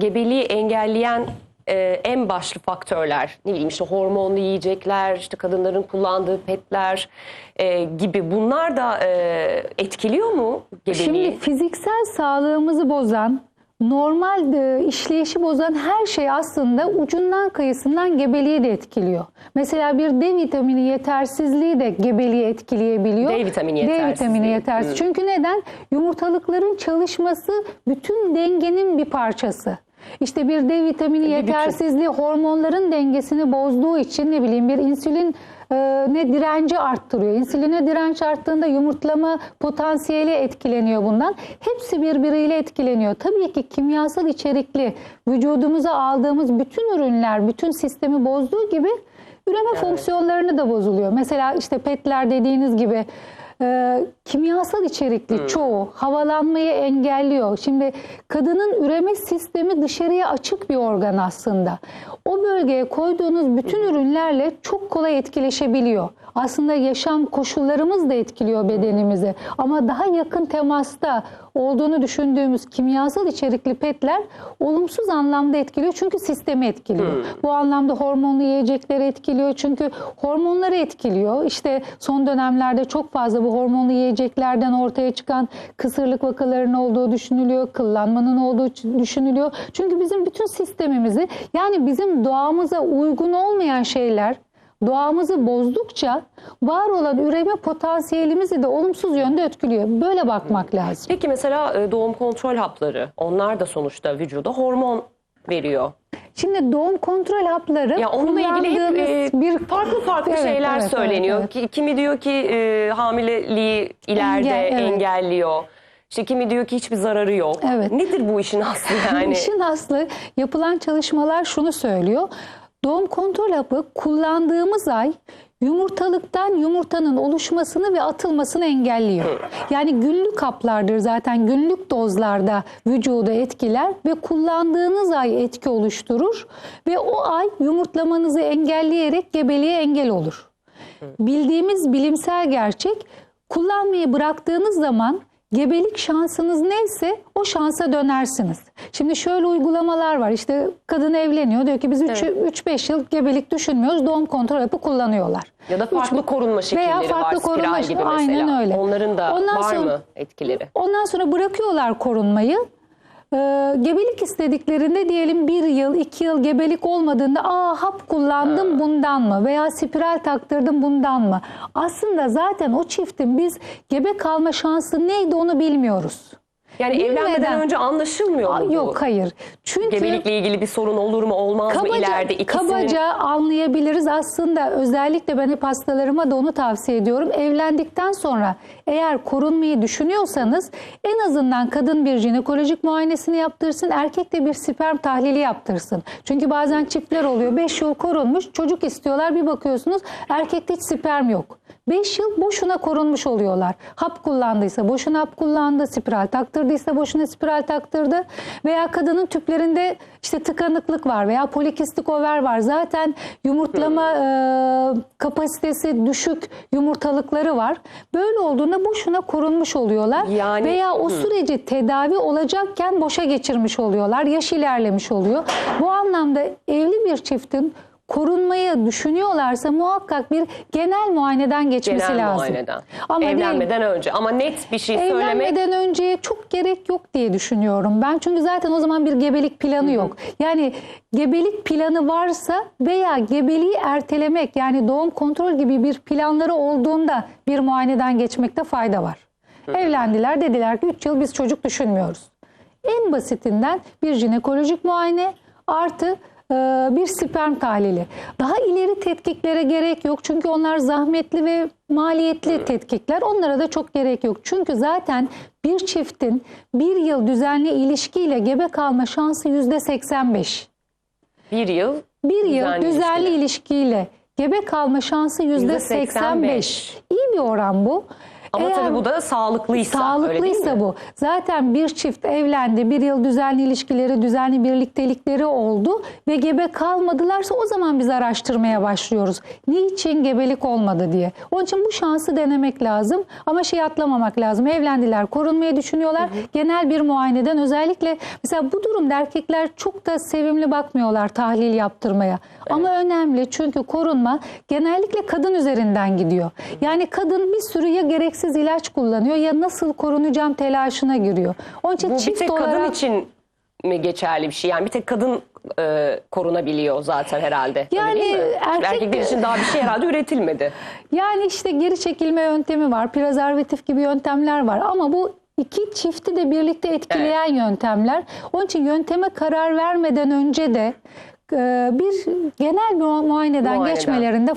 gebeliği engelleyen e, en başlı faktörler ne bileyim işte hormonlu yiyecekler, işte kadınların kullandığı petler e, gibi bunlar da e, etkiliyor mu gebeliği? Şimdi fiziksel sağlığımızı bozan, normal e, işleyişi bozan her şey aslında ucundan kıyısından gebeliği de etkiliyor. Mesela bir D vitamini yetersizliği de gebeliği etkileyebiliyor. D vitamini D yetersizliği. vitamini yetersiz. Çünkü neden? Yumurtalıkların çalışması bütün dengenin bir parçası. İşte bir D vitamini bütün. yetersizliği hormonların dengesini bozduğu için ne bileyim bir insülin e, ne direnci arttırıyor. İnsüline direnç arttığında yumurtlama potansiyeli etkileniyor bundan. Hepsi birbiriyle etkileniyor. Tabii ki kimyasal içerikli vücudumuza aldığımız bütün ürünler bütün sistemi bozduğu gibi üreme fonksiyonlarını da bozuluyor. Mesela işte petler dediğiniz gibi e, kimyasal içerikli çoğu havalanmayı engelliyor. Şimdi kadının üreme sistemi dışarıya açık bir organ aslında. O bölgeye koyduğunuz bütün ürünlerle çok kolay etkileşebiliyor. Aslında yaşam koşullarımız da etkiliyor bedenimizi. Ama daha yakın temasta olduğunu düşündüğümüz kimyasal içerikli petler olumsuz anlamda etkiliyor. Çünkü sistemi etkiliyor. Bu anlamda hormonlu yiyecekleri etkiliyor. Çünkü hormonları etkiliyor. İşte son dönemlerde çok fazla bu hormonlu yiyeceklerden ortaya çıkan kısırlık vakalarının olduğu düşünülüyor. Kıllanmanın olduğu düşünülüyor. Çünkü bizim bütün sistemimizi yani bizim doğamıza uygun olmayan şeyler doğamızı bozdukça var olan üreme potansiyelimizi de olumsuz yönde etkiliyor. Böyle bakmak lazım. Peki mesela e, doğum kontrol hapları onlar da sonuçta vücuda hormon veriyor. Şimdi doğum kontrol hapları Ya onunla ilgili hep e, bir farklı farklı Evet, şeyler evet, söyleniyor. evet, Ki- Kimi diyor ki e, hamileliği ileride Engel, evet. engelliyor. İşte kimi diyor ki hiçbir zararı yok. Evet. Nedir bu işin aslı yani? İşin aslı yapılan çalışmalar şunu söylüyor. Doğum kontrol hapı kullandığımız ay yumurtalıktan yumurtanın oluşmasını ve atılmasını engelliyor. Yani günlük haplardır zaten günlük dozlarda vücuda etkiler ve kullandığınız ay etki oluşturur ve o ay yumurtlamanızı engelleyerek gebeliğe engel olur. Bildiğimiz bilimsel gerçek kullanmayı bıraktığınız zaman gebelik şansınız neyse o şansa dönersiniz. Şimdi şöyle uygulamalar var. İşte kadın evleniyor diyor ki biz 3-5 yıl gebelik düşünmüyoruz. Doğum kontrol hapı kullanıyorlar. Ya da farklı Üç- korunma şekilleri veya var. farklı Spiral korunma gibi mesela. Aynen öyle. Onların da Ondan var sonra- mı etkileri? Ondan sonra bırakıyorlar korunmayı. Ee, gebelik istediklerinde diyelim bir yıl, iki yıl gebelik olmadığında aa hap kullandım bundan mı veya spiral taktırdım bundan mı? Aslında zaten o çiftin biz gebe kalma şansı neydi onu bilmiyoruz. Yani Bilmeden- evlenmeden önce anlaşılmıyor mu bu? Yok hayır. Çünkü Gebelikle ilgili bir sorun olur mu olmaz mı kabaca, ileride ikisinin? kabaca anlayabiliriz aslında özellikle ben hep hastalarıma da onu tavsiye ediyorum. Evlendikten sonra eğer korunmayı düşünüyorsanız en azından kadın bir jinekolojik muayenesini yaptırsın, erkek de bir sperm tahlili yaptırsın. Çünkü bazen çiftler oluyor 5 yıl korunmuş çocuk istiyorlar bir bakıyorsunuz erkekte hiç sperm yok. 5 yıl boşuna korunmuş oluyorlar. Hap kullandıysa boşuna hap kullandı, spiral taktırdıysa boşuna spiral taktırdı veya kadının tüplerinde işte tıkanıklık var veya polikistik over var. Zaten yumurtlama e, kapasitesi düşük yumurtalıkları var. Böyle olduğunda boşuna korunmuş oluyorlar. Yani- veya o süreci tedavi olacakken boşa geçirmiş oluyorlar. Yaş ilerlemiş oluyor. Bu anlamda evli bir çiftin korunmayı düşünüyorlarsa muhakkak bir genel muayeneden geçmesi Genel lazım. muayeneden. Ama Evlenmeden önce ama net bir şey söylemek Evlenmeden önceye çok gerek yok diye düşünüyorum. Ben çünkü zaten o zaman bir gebelik planı yok. Yani gebelik planı varsa veya gebeliği ertelemek yani doğum kontrol gibi bir planları olduğunda bir muayeneden geçmekte fayda var. Evlendiler dediler ki 3 yıl biz çocuk düşünmüyoruz. En basitinden bir jinekolojik muayene artı bir sperm tahlili. Daha ileri tetkiklere gerek yok. Çünkü onlar zahmetli ve maliyetli tetkikler. Onlara da çok gerek yok. Çünkü zaten bir çiftin bir yıl düzenli ilişkiyle gebe kalma şansı yüzde 85. bir yıl Bir yıl Düzenli düzenli ilişkiyle. ilişkiyle gebe kalma şansı yüzde 85. 85. İyi bir oran bu. Ama Eğer- tabii bu da sağlıklıysa. Sağlıklıysa bu. Zaten bir çift evlendi, bir yıl düzenli ilişkileri, düzenli birliktelikleri oldu ve gebe kalmadılarsa o zaman biz araştırmaya başlıyoruz. Niçin gebelik olmadı diye. Onun için bu şansı denemek lazım ama şey atlamamak lazım. Evlendiler, korunmayı düşünüyorlar. Genel bir muayeneden özellikle mesela bu durumda erkekler çok da sevimli bakmıyorlar tahlil yaptırmaya. Ama önemli çünkü korunma genellikle kadın üzerinden gidiyor. Yani kadın bir sürü ya gereksiz ilaç kullanıyor ya nasıl korunacağım telaşına giriyor. Onun için Bu bir çift tek olarak kadın için mi geçerli bir şey? Yani bir tek kadın e, korunabiliyor zaten herhalde. Yani erkek- erkekler için daha bir şey herhalde üretilmedi. yani işte geri çekilme yöntemi var, prezervatif gibi yöntemler var ama bu iki çifti de birlikte etkileyen yöntemler. Onun için yönteme karar vermeden önce de e, bir genel bir muayeneden Muayeneden. geçmelerinde